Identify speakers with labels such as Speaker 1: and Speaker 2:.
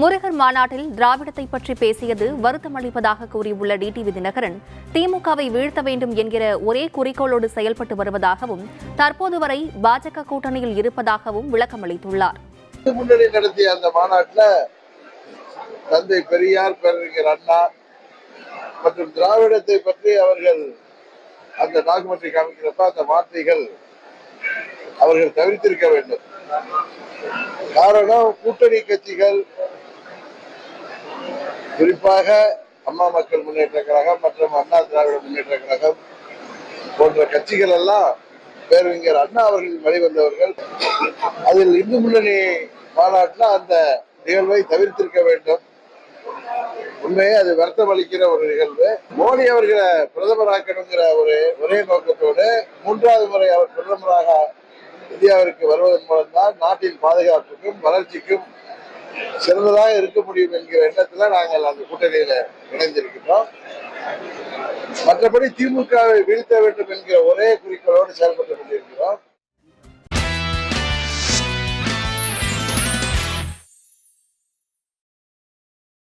Speaker 1: முருகர் மாநாட்டில் திராவிடத்தை பற்றி பேசியது வருத்தமளிப்பதாக கூறியுள்ள டிடிவி தினகரன் திமுகவை வீழ்த்த வேண்டும் என்கிற ஒரே குறிக்கோளோடு செயல்பட்டு வருவதாகவும் தற்போது வரை பாஜக கூட்டணியில் இருப்பதாகவும் விளக்கமளித்துள்ளார்.
Speaker 2: இந்து முன்னணி நடத்திய அந்த மாநாட்டில் தந்தை பெரியார் பேரறிஞர் அண்ணா மற்றும் திராவிடத்தை பற்றி அவர்கள் அந்த டாக்குமெண்ட்ரி காமிக்கிறப்ப அந்த வார்த்தைகள் அவர்கள் தவிர்த்திருக்க வேண்டும். காரணம் கூட்டணி கட்சிகள் குறிப்பாக அம்மா மக்கள் முன்னேற்ற கழகம் மற்றும் அண்ணா திராவிட முன்னேற்ற கழகம் போன்ற கட்சிகள் எல்லாம் பேரறிஞர் அண்ணா அவர்கள் வெளிவந்தவர்கள் அதில் இந்து முன்னணி மாநாட்டில் அந்த நிகழ்வை தவிர்த்திருக்க வேண்டும். உண்மையே அது வருத்தம் அளிக்கிற ஒரு நிகழ்வு. மோடி அவர்களை பிரதமராக்கணுங்கிற ஒரு ஒரே நோக்கத்தோடு மூன்றாவது முறை அவர் பிரதமராக இந்தியாவிற்கு வருவதன் மூலம்தான் நாட்டின் பாதுகாப்புக்கும் வளர்ச்சிக்கும் சிறந்ததாக இருக்க முடியும் என்கிற எண்ணத்துல நாங்கள் அந்த கூட்டணியில இணைந்திருக்கின்றோம். மற்றபடி திமுகவை வீழ்த்த வேண்டும் என்கிற ஒரே குறிக்கோளோடு செயல்பட்டு கொண்டிருக்கிறோம்.